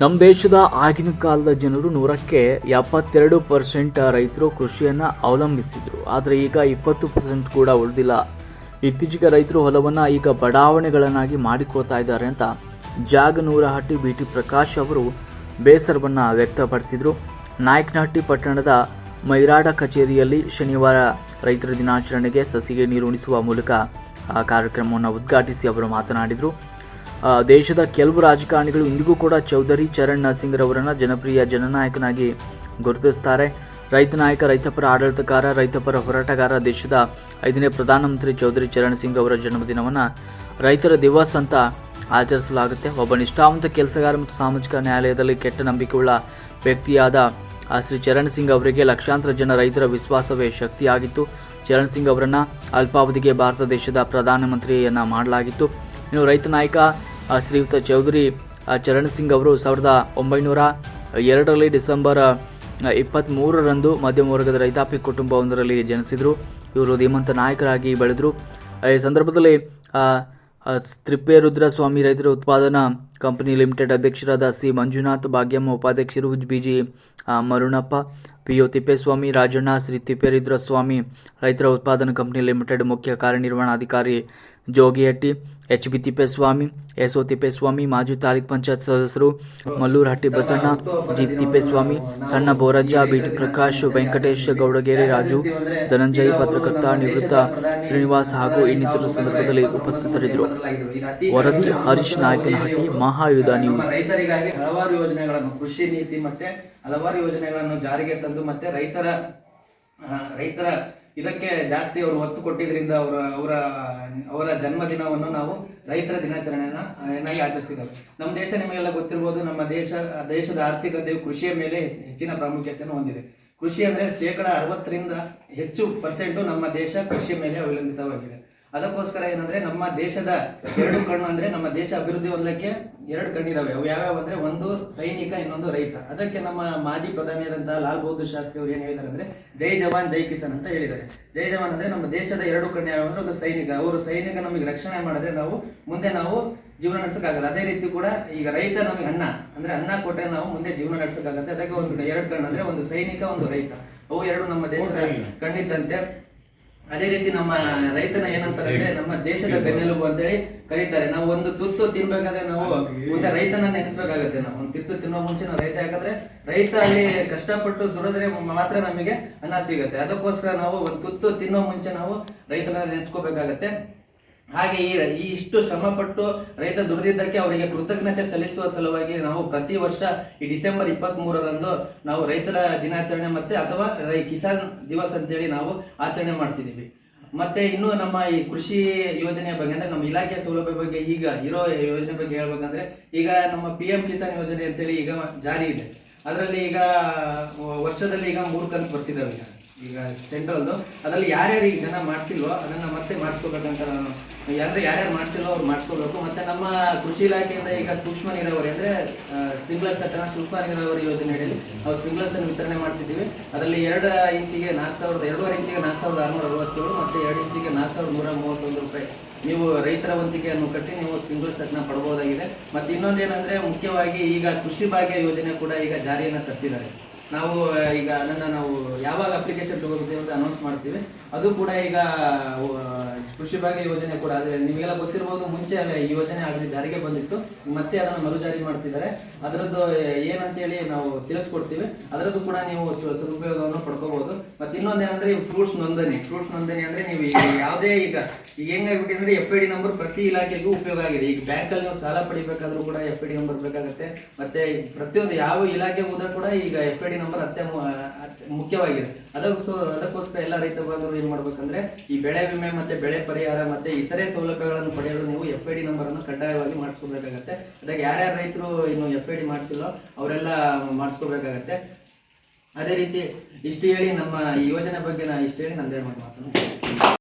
ನಮ್ಮ ದೇಶದ ಆಗಿನ ಕಾಲದ ಜನರು ನೂರಕ್ಕೆ ಎಪ್ಪತ್ತೆರಡು ಪರ್ಸೆಂಟ್ ರೈತರು ಕೃಷಿಯನ್ನು ಅವಲಂಬಿಸಿದ್ರು. ಆದರೆ ಈಗ ಇಪ್ಪತ್ತು ಪರ್ಸೆಂಟ್ ಕೂಡ ಉಳಿದಿಲ್ಲ. ಇತ್ತೀಚೆಗೆ ರೈತರು ಹೊಲವನ್ನು ಈಗ ಬಡಾವಣೆಗಳನ್ನಾಗಿ ಮಾಡಿಕೊಳ್ತಾ ಇದ್ದಾರೆ ಅಂತ ಜಾಗನೂರಹಟ್ಟಿ ಬಿ ಟಿ ಪ್ರಕಾಶ್ ಅವರು ಬೇಸರವನ್ನು ವ್ಯಕ್ತಪಡಿಸಿದರು. ನಾಯಕನಹಟ್ಟಿ ಪಟ್ಟಣದ ಮೈರಾಡ ಕಚೇರಿಯಲ್ಲಿ ಶನಿವಾರ ರೈತರ ದಿನಾಚರಣೆಗೆ ಸಸಿಗೆ ನೀರುಣಿಸುವ ಮೂಲಕ ಕಾರ್ಯಕ್ರಮವನ್ನು ಉದ್ಘಾಟಿಸಿ ಅವರು ಮಾತನಾಡಿದರು. ದೇಶದ ಕೆಲವು ರಾಜಕಾರಣಿಗಳು ಇಂದಿಗೂ ಕೂಡ ಚೌಧರಿ ಚರಣ್ ಸಿಂಗ್ ರವರನ್ನ ಜನಪ್ರಿಯ ಜನನಾಯಕನಾಗಿ ಗುರುತಿಸ್ತಾರೆ. ರೈತ ನಾಯಕ ರೈತಪರ ಆಡಳಿತಗಾರ ರೈತಪರ ಹೋರಾಟಗಾರ, ದೇಶದ ಐದನೇ ಪ್ರಧಾನಮಂತ್ರಿ ಚೌಧರಿ ಚರಣ್ ಸಿಂಗ್ ಅವರ ಜನ್ಮದಿನವನ್ನು ರೈತರ ದಿವಸ್ ಅಂತ ಆಚರಿಸಲಾಗುತ್ತೆ. ಒಬ್ಬ ನಿಷ್ಠಾವಂತ ಕೆಲಸಗಾರ ಮತ್ತು ಸಾಮಾಜಿಕ ನ್ಯಾಯಾಲಯದಲ್ಲಿ ಕೆಟ್ಟ ನಂಬಿಕೆಯುಳ್ಳ ವ್ಯಕ್ತಿಯಾದ ಶ್ರೀ ಚರಣ್ ಸಿಂಗ್ ಅವರಿಗೆ ಲಕ್ಷಾಂತರ ಜನ ರೈತರ ವಿಶ್ವಾಸವೇ ಶಕ್ತಿಯಾಗಿತ್ತು. ಚರಣ್ ಸಿಂಗ್ ಅವರನ್ನು ಅಲ್ಪಾವಧಿಗೆ ಭಾರತ ದೇಶದ ಪ್ರಧಾನಮಂತ್ರಿಯನ್ನ ಮಾಡಲಾಗಿತ್ತು. ಇನ್ನು ರೈತ ನಾಯಕ ಶ್ರೀಯುತ ಚೌಧರಿ ಚರಣ್ ಸಿಂಗ್ ಅವರು ಸಾವಿರದ ಒಂಬೈನೂರ ಎರಡರಲ್ಲಿ ಡಿಸೆಂಬರ್ ಇಪ್ಪತ್ತ್ ಮೂರರಂದು ಮಧ್ಯಮ ವರ್ಗದ ರೈತಾಪಿ ಕುಟುಂಬವೊಂದರಲ್ಲಿ ಜನಿಸಿದರು. ಇವರು ಧೀಮಂತ ನಾಯಕರಾಗಿ ಬೆಳೆದರು. ಈ ಸಂದರ್ಭದಲ್ಲಿ ತ್ರಿಪೇರುದ್ರ ಸ್ವಾಮಿ ರೈತರ ಉತ್ಪಾದನಾ ಕಂಪನಿ ಲಿಮಿಟೆಡ್ ಅಧ್ಯಕ್ಷರಾದ ಸಿ. ಮಂಜುನಾಥ್, ಭಾಗ್ಯಮ್ಮ ಉಪಾಧ್ಯಕ್ಷರು ಬಿಜಿ ಮರುಣಪ್ಪ, ಪಿ. ತಿಪ್ಪೇಸ್ವಾಮಿ, ರಾಜಣ್ಣ, ಶ್ರೀ. ತಿಪ್ಪೇರುದ್ರಸ್ವಾಮಿ, ರೈತರ ಉತ್ಪಾದನಾ ಕಂಪನಿ ಲಿಮಿಟೆಡ್ ಮುಖ್ಯ ಕಾರ್ಯನಿರ್ವಹಣಾಧಿಕಾರಿ Jogihatti H. B. Thippeswamy, S. O. Thippeswamy, ಮಾಜಿ ತಾಲೂಕ್ ಪಂಚಾಯತ್ ಸದಸ್ಯರು ಮಲ್ಲೂರಹಟ್ಟಿ ಬಸಣ್ಣ, ಜಿ. ತಿಪ್ಪೇಸ್ವಾಮಿ, ಸಣ್ಣ ಬೋರಜ್ಜ ಬಿಟಿ ಪ್ರಕಾಶ್, ವೆಂಕಟೇಶ್ ಗೌಡಗೇರಿ, ರಾಜು, ಧನಂಜಯ, ಪತ್ರಕರ್ತ, ನಿವೃತ್ತ ಶ್ರೀನಿವಾಸ್ ಹಾಗೂ ಇನ್ನಿತರ ಸಂದರ್ಭದಲ್ಲಿ ಉಪಸ್ಥಿತರಿದ್ದರು. ವರದಿ ಹರೀಶ್ ನಾಯಕನಹಟ್ಟಿ ಮಹಾಯುಧ ನ್ಯೂಸ್ ರೈತರಿಗಾಗಿ ಹಲವಾರು ಯೋಜನೆಗಳನ್ನು ಕೃಷಿ ನೀತಿ ಮತ್ತೆ ಹಲವಾರು ಯೋಜನೆಗಳನ್ನು ಜಾರಿಗೆ ತಂದು ಮತ್ತೆ ರೈತರ ರೈತರ ಇದಕ್ಕೆ ಜಾಸ್ತಿ ಅವರು ಒತ್ತು ಕೊಟ್ಟಿದ್ರಿಂದ ಅವರ ಅವರ ಅವರ ಜನ್ಮದಿನವನ್ನು ನಾವು ರೈತರ ದಿನಾಚರಣೆಯನ್ನ ಏನಾಗಿ ಆಚರಿಸ್ತಿದ್ದೇವೆ ನಮ್ಮ ದೇಶ ನಿಮಗೆಲ್ಲ ಗೊತ್ತಿರಬಹುದು ನಮ್ಮ ದೇಶ ದೇಶದ ಆರ್ಥಿಕತೆಯು ಕೃಷಿಯ ಮೇಲೆ ಹೆಚ್ಚಿನ ಪ್ರಾಮುಖ್ಯತೆಯನ್ನು ಹೊಂದಿದೆ. ಕೃಷಿ ಅಂದ್ರೆ ಶೇಕಡ ಅರವತ್ತರಿಂದ ಹೆಚ್ಚು ಪರ್ಸೆಂಟು ನಮ್ಮ ದೇಶ ಕೃಷಿಯ ಮೇಲೆ ಅವಲಂಬಿತವಾಗಿದೆ. ಅದಕ್ಕೋಸ್ಕರ ಏನಂದ್ರೆ ನಮ್ಮ ದೇಶದ ಎರಡು ಕಣ್ಣು ಅಂದ್ರೆ ನಮ್ಮ ದೇಶ ಅಭಿವೃದ್ಧಿ ಹೊಂದಕ್ಕೆ ಎರಡು ಕಣ್ಣಿದಾವೆ. ಅವು ಯಾವ್ಯಾವ ಅಂದ್ರೆ ಒಂದು ಸೈನಿಕ ಇನ್ನೊಂದು ರೈತ. ಅದಕ್ಕೆ ನಮ್ಮ ಮಾಜಿ ಪ್ರಧಾನಿಯಾದಂತಹ ಲಾಲ್ ಬಹದ್ದೂರ್ ಶಾಸ್ತ್ರಿ ಅವರು ಏನ್ ಹೇಳಿದಾರೆ ಅಂದ್ರೆ ಜೈ ಜವಾನ್ ಜೈ ಕಿಸಾನ್ ಅಂತ ಹೇಳಿದ್ದಾರೆ. ಜೈ ಜವಾನ್ ಅಂದ್ರೆ ನಮ್ಮ ದೇಶದ ಎರಡು ಕಣ್ಣು ಯಾವ ಅಂದ್ರೆ ಒಂದು ಸೈನಿಕ. ಅವರು ಸೈನಿಕ ನಮಗೆ ರಕ್ಷಣೆ ಮಾಡಿದ್ರೆ ನಾವು ಮುಂದೆ ನಾವು ಜೀವನ ನಡೆಸಕ್ಕಾಗಲ್ಲ. ಅದೇ ರೀತಿ ಕೂಡ ಈಗ ರೈತ ನಮಗೆ ಅನ್ನ. ಅಂದ್ರೆ ಅನ್ನ ಕೊಟ್ಟರೆ ನಾವು ಮುಂದೆ ಜೀವನ ನಡೆಸಕ್ಕಾಗತ್ತೆ ಅದಕ್ಕೆ ಒಂದು ಎರಡು ಕಣ್ಣು ಅಂದ್ರೆ ಒಂದು ಸೈನಿಕ ಒಂದು ರೈತ. ಅವು ಎರಡು ನಮ್ಮ ದೇಶದ ಕಣ್ಣಿದ್ದಂತೆ. ಅದೇ ರೀತಿ ನಮ್ಮ ರೈತನ ಏನಂತಾರೆ ಅಂದ್ರೆ ನಮ್ಮ ದೇಶದ ಬೆನ್ನೆಲುಬು ಅಂತ ಹೇಳಿ ಕರೀತಾರೆ. ನಾವು ಒಂದು ತುತ್ತು ತಿನ್ಬೇಕಾದ್ರೆ ನಾವು ಮುಂದೆ ರೈತನ ನೆನೆಸ್ಬೇಕಾಗತ್ತೆ ನಾವು. ಒಂದು ತುತ್ತು ತಿನ್ನೋ ಮುಂಚೆ ನಾವು ರೈತ ಯಾಕಂದ್ರೆ ರೈತ ಅಲ್ಲಿ ಕಷ್ಟಪಟ್ಟು ದುಡಿದ್ರೆ ಮಾತ್ರ ನಮಗೆ ಅನ್ನ ಸಿಗುತ್ತೆ. ಅದಕ್ಕೋಸ್ಕರ ನಾವು ಒಂದು ತುತ್ತು ತಿನ್ನೋ ಮುಂಚೆ ನಾವು ರೈತನ ನೆನೆಸ್ಕೋಬೇಕಾಗತ್ತೆ. ಹಾಗೆ ಈ ಇಷ್ಟು ಶ್ರಮಪಟ್ಟು ರೈತ ದುಡಿದಿದ್ದಕ್ಕೆ ಅವರಿಗೆ ಕೃತಜ್ಞತೆ ಸಲ್ಲಿಸುವ ಸಲುವಾಗಿ ನಾವು ಪ್ರತಿ ವರ್ಷ ಈ ಡಿಸೆಂಬರ್ ಇಪ್ಪತ್ತ್ ಮೂರರಂದು ನಾವು ರೈತರ ದಿನಾಚರಣೆ ಮತ್ತೆ ಅಥವಾ ಕಿಸಾನ್ ದಿವಸ್ ಅಂತೇಳಿ ನಾವು ಆಚರಣೆ ಮಾಡ್ತಿದ್ದೀವಿ. ಮತ್ತೆ ಇನ್ನು ನಮ್ಮ ಈ ಕೃಷಿ ಯೋಜನೆಯ ಬಗ್ಗೆ ಅಂದ್ರೆ ನಮ್ಮ ಇಲಾಖೆಯ ಸೌಲಭ್ಯ ಬಗ್ಗೆ ಈಗ ಇರೋ ಯೋಜನೆ ಬಗ್ಗೆ ಹೇಳ್ಬೇಕಂದ್ರೆ ಈಗ ನಮ್ಮ ಪಿ ಎಂ ಕಿಸಾನ್ ಯೋಜನೆ ಅಂತೇಳಿ ಈಗ ಜಾರಿ ಇದೆ. ಅದರಲ್ಲಿ ಈಗ ವರ್ಷದಲ್ಲಿ ಈಗ ಮೂರು ಕಂತು ಬರ್ತಿದ್ದಾವೆ ಈಗ. ಸೆಂಟ್ರಲ್ದು ಅದರಲ್ಲಿ ಯಾರ್ಯಾರು ಈಗ ಜನ ಮಾಡಿಸಿಲ್ವೋ ಅದನ್ನ ಮತ್ತೆ ಮಾಡಿಸ್ಕೋಬೇಕಂತ ನಾನು. ಯಾರು ಯಾರ್ಯಾರು ಮಾಡಿಸಿಲ್ವೋ ಅವ್ರು ಮಾಡಿಸ್ಕೋಬೇಕು. ಮತ್ತೆ ನಮ್ಮ ಕೃಷಿ ಇಲಾಖೆಯಿಂದ ಈಗ ಸೂಕ್ಷ್ಮ ನೀರಾವರಿ ಅಂದ್ರೆ ಸ್ಪ್ರಿಂಕ್ಲರ್ಸ್ ಹತ್ರ ಸೂಕ್ಷ್ಮ ನೀರಾವರಿ ಯೋಜನೆ ಅಡಿಯಲ್ಲಿ ಅವ್ರು ಸ್ಪ್ರಿಂಕ್ಲರ್ಸ್ ಅನ್ನು ವಿತರಣೆ ಮಾಡ್ತಿದ್ದೀವಿ. ಅದರಲ್ಲಿ ಎರಡು ಇಂಚಿಗೆ ನಾಲ್ಕು ಸಾವಿರದ, ಎರಡೂವರೆ ಇಂಚಿಗೆ ನಾಲ್ಕು ಸಾವಿರದ ಆರುನೂರ ಅರವತ್ತೇಳು ಮತ್ತೆ ಎರಡು ಇಂಚಿಗೆ ನಾಲ್ಕು ಸಾವಿರದ ನೂರ ಮೂವತ್ತೊಂದು ರೂಪಾಯಿ ನೀವು ರೈತರ ವಂತಿಕೆಯನ್ನು ಕಟ್ಟಿ ನೀವು ಸ್ಪ್ರಿಂಕ್ಲರ್ ಸೆಟ್ನ ಪಡ್ಬೋದಾಗಿದೆ. ಮತ್ತೆ ಇನ್ನೊಂದೇನಂದ್ರೆ ಮುಖ್ಯವಾಗಿ ಈಗ ಕೃಷಿ ಭಾಗ್ಯ ಯೋಜನೆ ಕೂಡ ಈಗ ಜಾರಿಯನ್ನ ತರ್ತಿದ್ದಾರೆ. ನಾವು ಈಗ ಅದನ್ನು ನಾವು ಯಾವಾಗ ಅಪ್ಲಿಕೇಶನ್ ತಗೋಬೇಕು ಅಂತ ಅನೌನ್ಸ್ ಮಾಡ್ತೀವಿ. ಅದು ಕೂಡ ಈಗ ಕೃಷಿ ಭಾಗ್ಯ ಯೋಜನೆ ಕೂಡ ಆದರೆ ನಿಮಗೆಲ್ಲ ಗೊತ್ತಿರ್ಬೋದು, ಮುಂಚೆ ಈ ಯೋಜನೆ ಆಗಲಿ ಜಾರಿಗೆ ಬಂದಿತ್ತು. ಮತ್ತೆ ಅದನ್ನು ಮರು ಜಾರಿ ಮಾಡ್ತಿದ್ದಾರೆ. ಅದರದ್ದು ಏನಂತೇಳಿ ನಾವು ತಿಳಿಸ್ಕೊಡ್ತೀವಿ. ಅದರದ್ದು ಕೂಡ ನೀವು ಸದುಪಯೋಗವನ್ನು ಪಡ್ಕೋಬಹುದು ಮತ್ತೆ ಇನ್ನೊಂದೇನಂದ್ರೆ ಫ್ರೂಟ್ಸ್ ನೋಂದಣಿ. ಫ್ರೂಟ್ಸ್ ನೋಂದಣಿ ಅಂದ್ರೆ ನೀವು ಈಗ ಯಾವುದೇ ಈಗ ಈಗ ಹೆಂಗಾಗ್ಬಿಟ್ಟಿದೆ ಅಂದ್ರೆ ಎಫ್ ಐ ಡಿ ನಂಬರ್ ಪ್ರತಿ ಇಲಾಖೆಗೂ ಉಪಯೋಗ ಆಗಿದೆ. ಈಗ ಬ್ಯಾಂಕ್ ಅಲ್ಲಿ ನೀವು ಸಾಲ ಪಡಿಬೇಕಾದ್ರೂ ಕೂಡ ಎಫ್ ಐ ಡಿ ನಂಬರ್ ಬೇಕಾಗುತ್ತೆ. ಮತ್ತೆ ಪ್ರತಿಯೊಂದು ಯಾವ ಇಲಾಖೆ ಹೋದ್ರೆ ಕೂಡ ಈಗ ಎಫ್ ಐ ಡಿ ನಂಬರ್ ಅತ್ಯ ಮುಖ್ಯವಾಗಿದೆ. ಅದಕ್ಕೋಸ್ಕರ ಅದಕ್ಕೋಸ್ಕರ ಎಲ್ಲ ರೈತ ಬಾಂಧವರು ಏನ್ ಮಾಡ್ಬೇಕಂದ್ರೆ, ಈ ಬೆಳೆ ವಿಮೆ ಮತ್ತೆ ಬೆಳೆ ಪರಿಹಾರ ಮತ್ತೆ ಇತರೆ ಸೌಲಭ್ಯಗಳನ್ನು ಪಡೆಯಲು ನೀವು ಎಫ್ ಐ ಡಿ ನಂಬರ್ ಅನ್ನು ಕಡ್ಡಾಯವಾಗಿ ಮಾಡಿಸ್ಕೋಬೇಕಾಗತ್ತೆ ಅದಕ್ಕೆ ಯಾರ್ಯಾರ ರೈತರು ಇನ್ನು ಎಫ್ ಐ ಡಿ ಮಾಡಿಸಿಲ್ಲೋ, ಅವರೆಲ್ಲ ಮಾಡಿಸ್ಕೋಬೇಕಾಗತ್ತೆ ಅದೇ ರೀತಿ ಇಷ್ಟು ಹೇಳಿ ನಮ್ಮ ಈ ಯೋಜನೆ ಬಗ್ಗೆ ನಾ ಇಷ್ಟು ಹೇಳಿ ನಂದೇ ಮಾತು ಮಾತನ್ನು